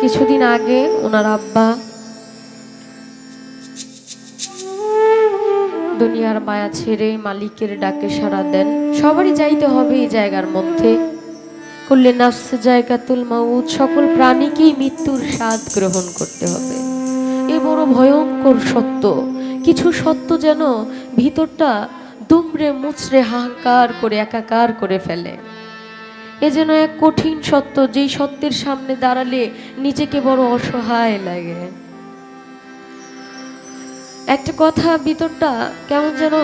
কিছুদিন আগে ওনার আব্বা দুনিয়ার মায়া ছেড়ে মালিকের ডাকে সাড়া দেন। সবারই যাইতে হবে এই জায়গার মধ্যে। করলে নাফসে জায়গাতুল মাউদ সকল প্রাণীকেই মৃত্যুর স্বাদ গ্রহণ করতে হবে। এ বড় ভয়ঙ্কর সত্য। কিছু সত্য যেন ভিতরটা দুমড়ে মুচড়ে হাহাকার করে, একাকার করে ফেলে। এ যেন এক কঠিন সত্য, যেই সত্যের সামনে দাঁড়ালে নিজেকে বড় অসহায় লাগে। একটা কথা ভিতরটা কেমন যেন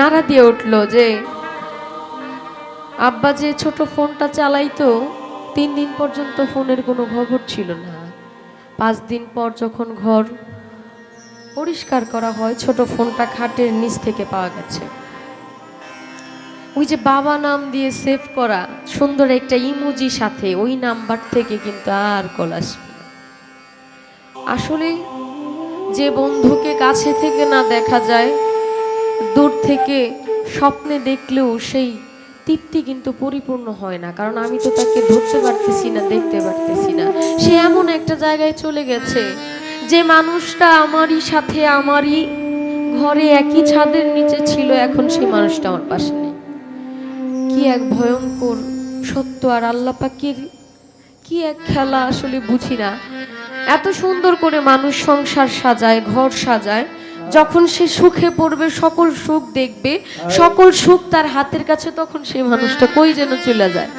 নাড়া দিয়ে উঠল যে, আব্বা যে ছোট ফোনটা চালাইতো, তিন দিন পর্যন্ত ফোনের কোনো খবর ছিল না। পাঁচ দিন পর যখন ঘর পরিষ্কার করা হয়, ছোট ফোনটা খাটের নিচ থেকে পাওয়া গেছে। ওই যে বাবা নাম দিয়ে সেভ করা, সুন্দর একটা ইমোজি সাথে, ওই নাম্বার থেকে কিন্তু আর কল আসবে আসলে যে বন্ধুকে কাছে থেকে না দেখা যায়, দূর থেকে স্বপ্নে দেখলেও সেই তৃপ্তি কিন্তু পরিপূর্ণ হয় না, কারণ আমি তো তাকে ধরতে পারতেছি না, দেখতে পারতেছি না। সে এমন একটা জায়গায় চলে গেছে যে মানুষটা আমারই সাথে, আমারই ঘরে একই ছাদের নিচে ছিল, এখন সেই মানুষটা আমার পাশে নেই। কি এক ভয়ঙ্কর সত্য আর আল্লাহ পাকের কি এক খেলা আসলে বুঝি না। এত সুন্দর করে মানুষ সংসার সাজায়, ঘর সাজায়, যখন সে সুখে পড়বে, সকল সুখ দেখবে, সকল সুখ তার হাতের কাছে, তখন সেই মানুষটা কই যেন চলে যায়?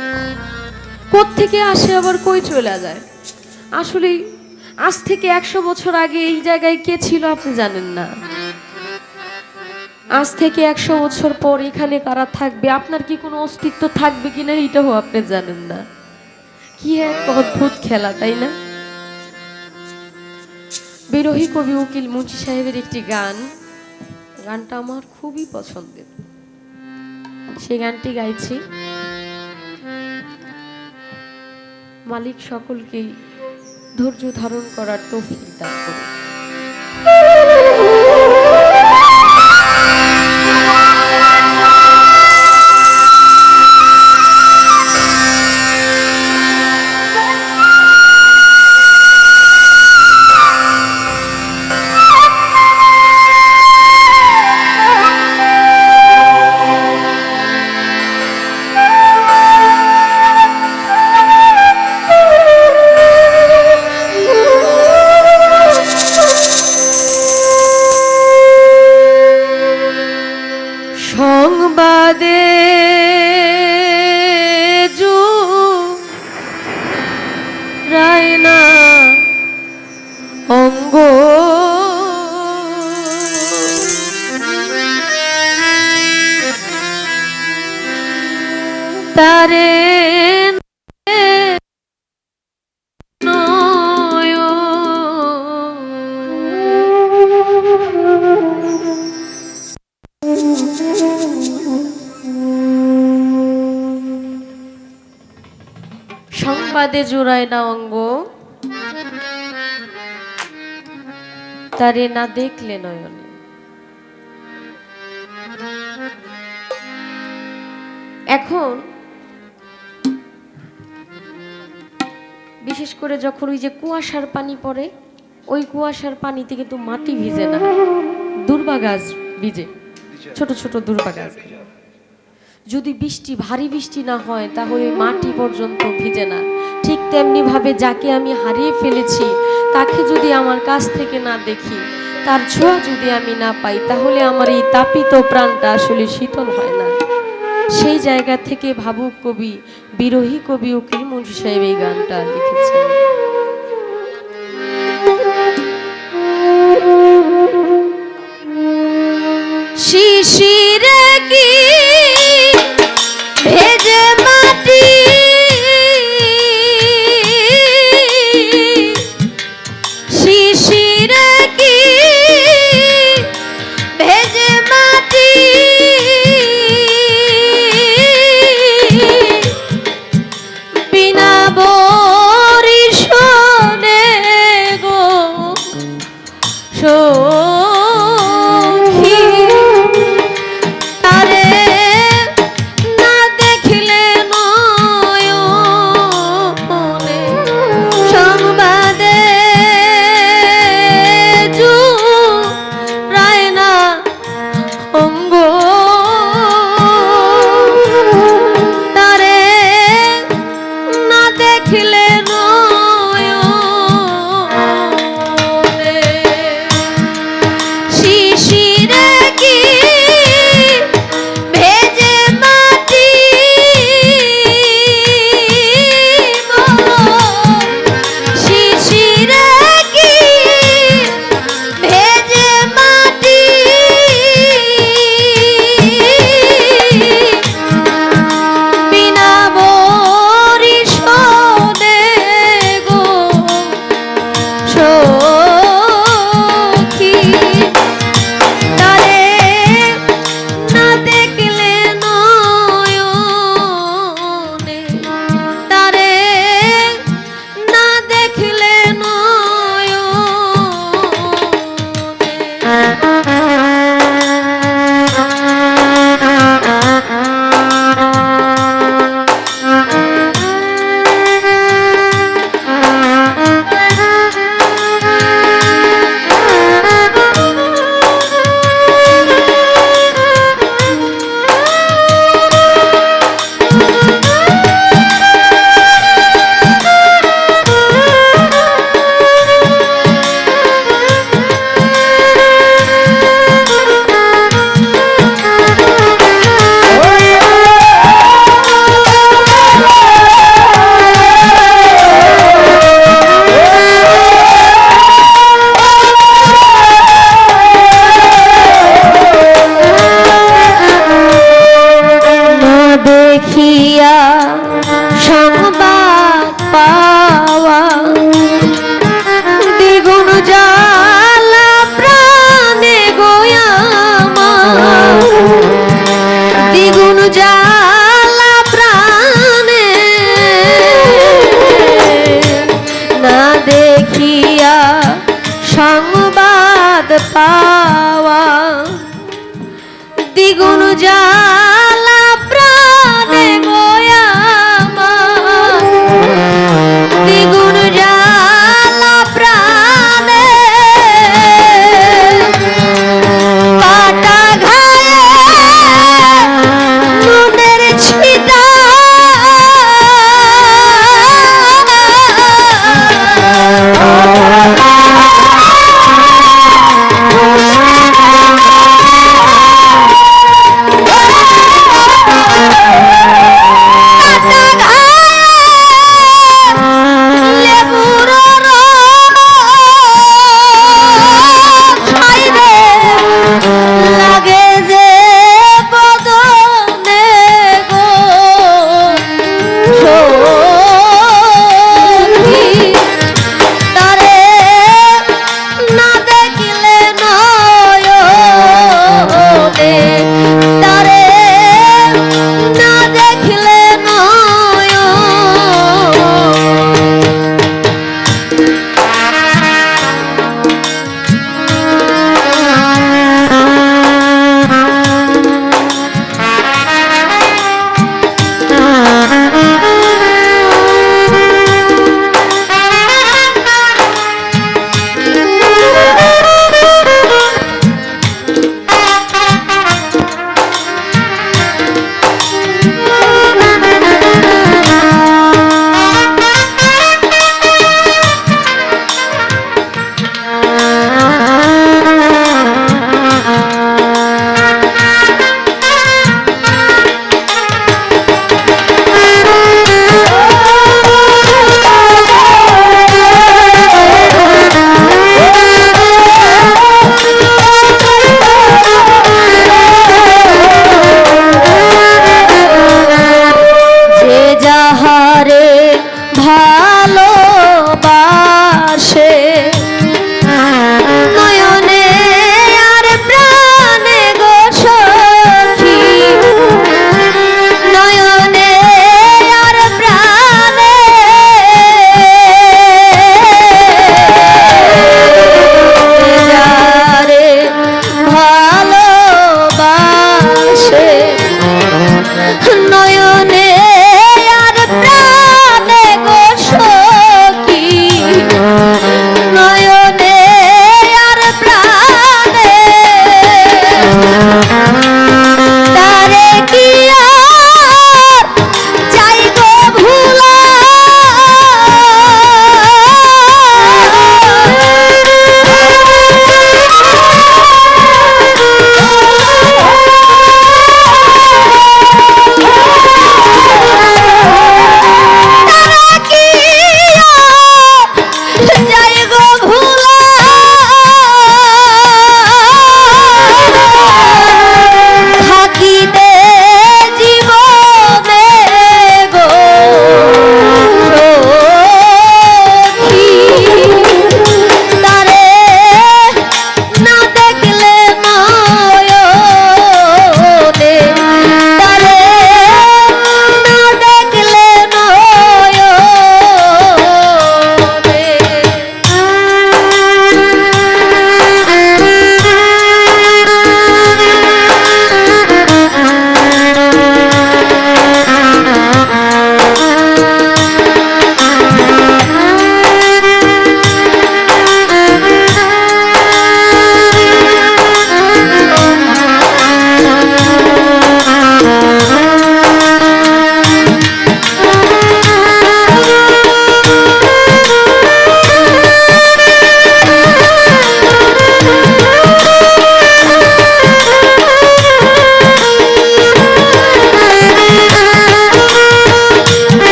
থেকে আসে আবার কই চলে যায়? আসলে আজ থেকে একশো বছর আগে এই জায়গায় কে ছিল আপনি জানেন না। আজ থেকে একশো বছর পর এখানে কারা থাকবে? আপনার কি কোনো অস্তিত্ব থাকবে কিনা এটাও আপনি জানেন না। কি এক অদ্ভুত খেলা, তাই না? বিরোহী কবি উকিল মুন্সি সাহেবের একটি গান। গানটা আমার খুবই পছন্দের। সেই গানটি গাইছি। মালিক সকলকেই ধৈর্য ধারণ করার তৌফিক দান করুন। সংবাদে জোড়ায় না অঙ্গ। তারে না দেখলে নয়নে। এখন বিশেষ করে যখন ওই যে কুয়াশার পানি পড়ে, ওই কুয়াশার পানিতে কিন্তু মাটি ভিজে না দুর্বা গাছ ভিজে, ছোট ছোট দুর্বা গাছ যদি বৃষ্টি, ভারী বৃষ্টি না হয়, তাহলে মাটি পর্যন্ত ভিজে না। ঠিক তেমনি ভাবে যাকে আমি হারিয়ে ফেলেছি, তাকে যদি আমার কাছ থেকে না দেখি, তার ছোঁয়া যদি আমি না পাই, তাহলে আমার এই তাপিত প্রাণটা আসলে শীতল হয় না। সেই জায়গা থেকে ভাবুক কবি, বিরোহী কবি উকিল মুন্সি সাহেব এই গানটা লিখেছেন। শিশিরে কি